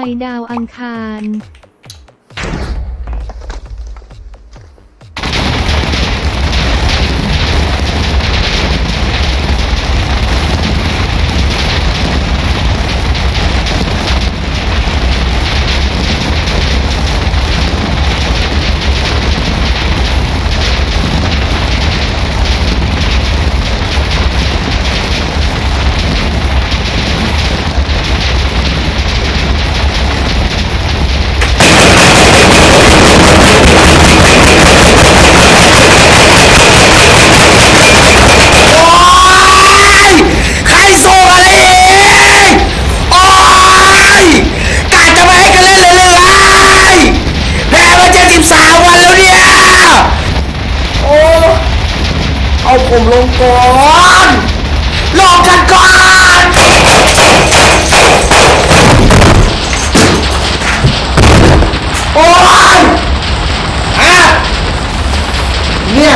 ไปดาวอังคาร เอาผมลงก่อนลองกันก่อนโอ้ยฮะเนี่ย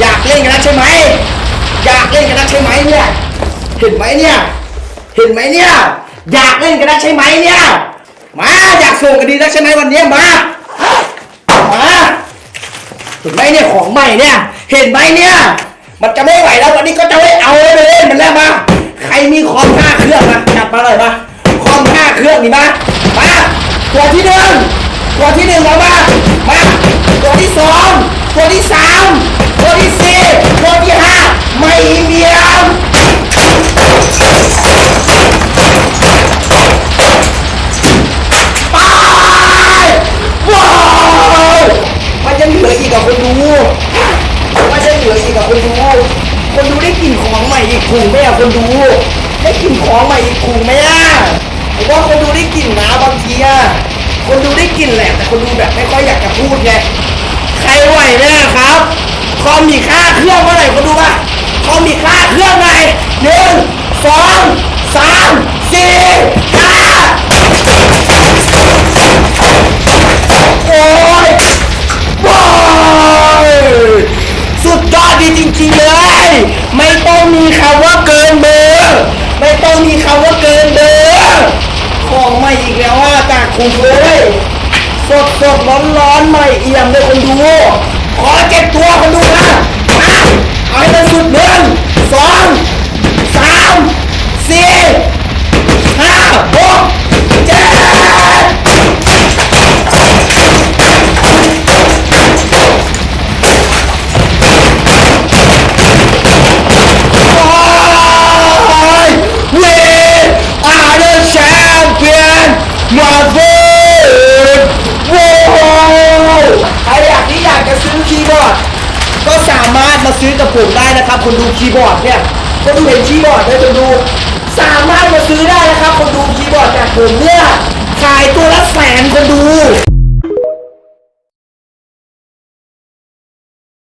อยากเล่นกันนักใช่ไหมอยากเล่นกันนักใช่ไหมเนี่ยเห็นไหมเนี่ยเห็นไหมเนี่ยอยากเล่นกันนักใช่ไหมเนี่ยมาอยากส่งกันดีนักใช่ไหมวันนี้มา ห็นไหมเนี่ยของใหม่เนี่ย เห็นไหมเนี่ย มันจะไม่ไหวแล้ววันนี้ก็จะไม่เอาเลยไปเล่นมันแล้วมาใครมีคอมห้าเครื่องมาจัดมาเลยมาคอมห้าเครื่องนี่มามาตัวที่หนึ่ง ถุงไหมอะคนดู ได้กลิ่นของใหม่อีกถุงไหมอะผมว่าคนดูได้กลิ่นนะบางทีอะคนดูได้กลิ่นแหละแต่คนดูแบบไม่ค่อยอยากจะพูดไงใครไหวไหมอะครับคอมมีค่าเครื่องเมื่อไหร่คนดูป่ะคอมมีค่าเครื่องไหนหนึ่ง คำว่าเกินเบอของใหม่อีกแล้วว่าจากคุณเลยสดสดร้อนร้อนใหม่เอี่ยมเลยคนดู ขอเจ็บตัวคนดู ผมได้นะครับคนดูคีย์บอร์ดเนี่ยคนดูเห็นคีย์บอร์ดไหมคนดู สามารถมาซื้อได้นะครับคนดูคีย์บอร์ดจากผมเนี่ย